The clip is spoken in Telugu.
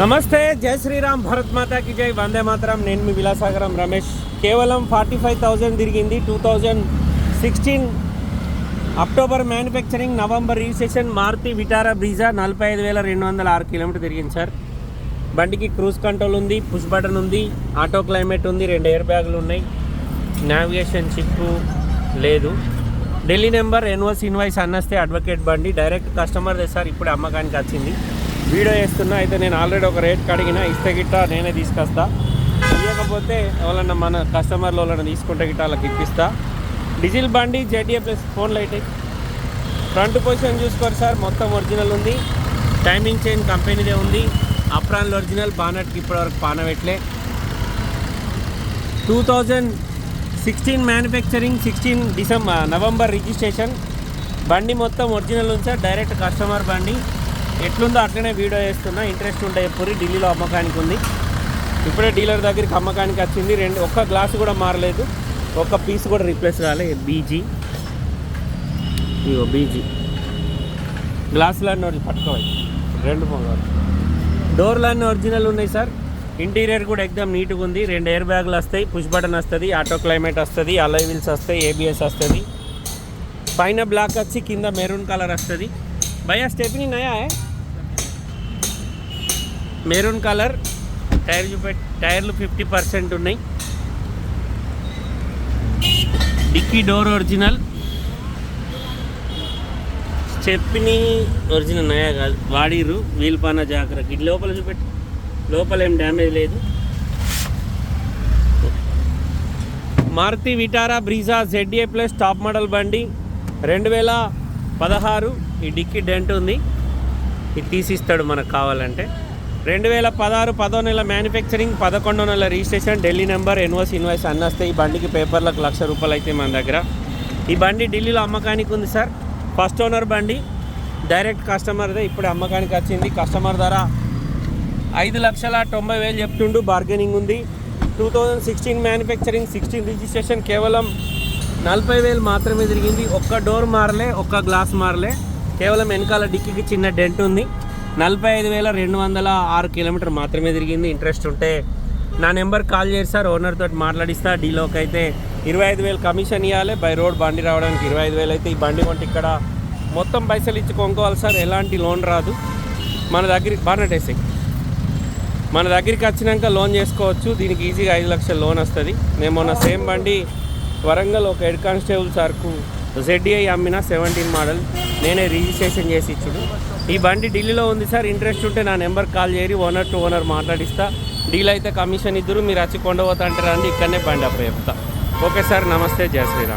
నమస్తే జై శ్రీరామ్ భరత్ మాతాకి జై. వందే మాతరం నేను మీ విలాసాగరం రమేష్. కేవలం ఫార్టీ ఫైవ్ థౌజండ్ తిరిగింది. Two thousand sixteen October manufacturing November registration Maruti Vitara Brezza నలభై ఐదు వేల రెండు వందల ఆరు కిలోమీటర్ తిరిగింది సార్. బండికి క్రూజ్ కంట్రోల్ ఉంది పుష్ బటన్ ఉంది ఆటో క్లైమేట్ ఉంది రెండు ఎయిర్ బ్యాగులు ఉన్నాయి. నావిగేషన్ చిప్పు లేదు. ఢిల్లీ నెంబర్ ఎన్ఓస్ ఇన్వాయిస్ అన్నస్తే అడ్వకేట్ బండి డైరెక్ట్ కస్టమర్ సార్. ఇప్పుడు అమ్మకానికి వచ్చింది. వీడియో చేస్తున్నా అయితే నేను ఆల్రెడీ ఒక రేట్ అడిగిన ఇస్తే గిట్ట నేనే తీసుకొస్తా. ఇవ్వకపోతే ఎవరన్నా మన కస్టమర్లు వాళ్ళని తీసుకుంటే గిట్ట వాళ్ళకి ఇప్పిస్తా. డీజిల్ బండి జెడ్ఏ ప్లస్ ఫోన్ లైటింగ్ ఫ్రంట్ పొజిషన్ చూసుకోరు సార్ మొత్తం ఒరిజినల్ ఉంది. టైమింగ్ చైన్ కంపెనీదే ఉంది. అప్రాన్లు ఒరిజినల్ బానట్కి ఇప్పటివరకు పానవెట్లే two thousand sixteen manufacturing sixteen December November registration బండి మొత్తం ఒరిజినల్ ఉంది సార్ డైరెక్ట్ కస్టమర్ బండి. ఎట్లుందో అట్లనే వీడియో వేస్తున్నా ఇంట్రెస్ట్ ఉంటే ఎప్పుడు ఢిల్లీలో అమ్మకానికి ఉంది. ఇప్పుడే డీలర్ దగ్గరికి అమ్మకానికి వచ్చింది. రెండు ఒక్క గ్లాస్ కూడా మారలేదు. ఒక్క పీస్ కూడా రీప్లేస్ కాలే. బీజీ. ఇగో బీజీ. గ్లాసులన్నీ ఒకటి పట్టుకోవాలి. రెండు మొగలు డోర్లన్నీ ఒరిజినల్ ఉన్నాయి సార్. ఇంటీరియర్ కూడా ఎక్దమ్ నీట్గా ఉంది. రెండు ఎయిర్ బ్యాగులు వస్తాయి. పుష్ బటన్ వస్తుంది. ఆటో క్లైమేట్ వస్తుంది. అలై వీల్స్ వస్తాయి. ఏబిఎస్ వస్తుంది. పైన బ్లాక్ వచ్చి కింద మెరూన్ కలర్ వస్తుంది. భయా స్టెప్ని నయా మెరూన్ కలర్ టైర్ చూపే టైర్లు ఫిఫ్టీ పర్సెంట్ ఉన్నాయి. Dickey door original. Stepney original నయా కాదు వాడిర్రు వీల్ పన్న జాగ్రత్త. ఇది లోపల చూపెట్టి. లోపల ఏం డ్యామేజ్ లేదు. Maruti Vitara Brezza Z A plus top model బండి. రెండు వేల పదహారు ఈ డిక్కీ డెంట్ ఉంది. ఇది తీసిస్తాడు మనకు కావాలంటే. రెండు వేల పదహారు పదో నెల మ్యానుఫ్యాక్చరింగ్ పదకొండో నెల registration Delhi number NOC invoice అన్నీ వస్తాయి ఈ బండికి పేపర్లకు లక్ష రూపాయలు అయితే మన దగ్గర. ఈ బండి ఢిల్లీలో అమ్మకానికి ఉంది సార్. ఫస్ట్ ఓనర్ బండి డైరెక్ట్ కస్టమర్దే ఇప్పుడు అమ్మకానికి వచ్చింది. కస్టమర్ ధర ఐదు లక్షల తొంభై వేలు చెప్తుండు బార్గెనింగ్ ఉంది. Two thousand sixteen manufacturing sixteen registration కేవలం నలభై వేలు మాత్రమే తిరిగింది. ఒక్క డోర్ మారలే ఒక్క గ్లాస్ మారలే. కేవలం వెనకాల డిక్కీకి చిన్న డెంట్ ఉంది. నలభై ఐదు వేల రెండు వందల ఆరు కిలోమీటర్ మాత్రమే తిరిగింది. ఇంట్రెస్ట్ ఉంటే నా నెంబర్ కాల్ చేసి సార్ ఓనర్ తోటి మాట్లాడిస్తా డీలోకి అయితే ఇరవై ఐదు వేలు కమిషన్ ఇవ్వాలి బై రోడ్ బండి రావడానికి ఇరవై ఐదు వేలు అయితే ఈ బండి కొంటే ఇక్కడ మొత్తం పైసలు ఇచ్చి కొనుక్కోవాలి సార్. ఎలాంటి లోన్ రాదు. మన దగ్గరికి బాగా మన దగ్గరికి వచ్చినాక లోన్ చేసుకోవచ్చు. దీనికి ఈజీగా ఐదు లక్షల లోన్ వస్తుంది. నేను మొన్న సేమ్ బండి వరంగల్ ఒక హెడ్ కానిస్టేబుల్ సార్కు జెడ్డీఐ అమ్మిన సెవెంటీన్ మోడల్ నేనే రిజిస్ట్రేషన్ చేసి ఇచ్చుడు. ఈ బండి ఢిల్లీలో ఉంది సార్ ఇంట్రెస్ట్ ఉంటే నా నెంబర్ కాల్ చేయరి ఓనర్ టు ఓనర్ మాట్లాడిస్తా. డీల్ అయితే కమిషన్ ఇద్దరు మీరు వచ్చి కొండపోతా అంటారా అండి ఇక్కడనే బండి అప్ప చెప్తా ఓకే సార్ నమస్తే జయ శ్రీరామ్.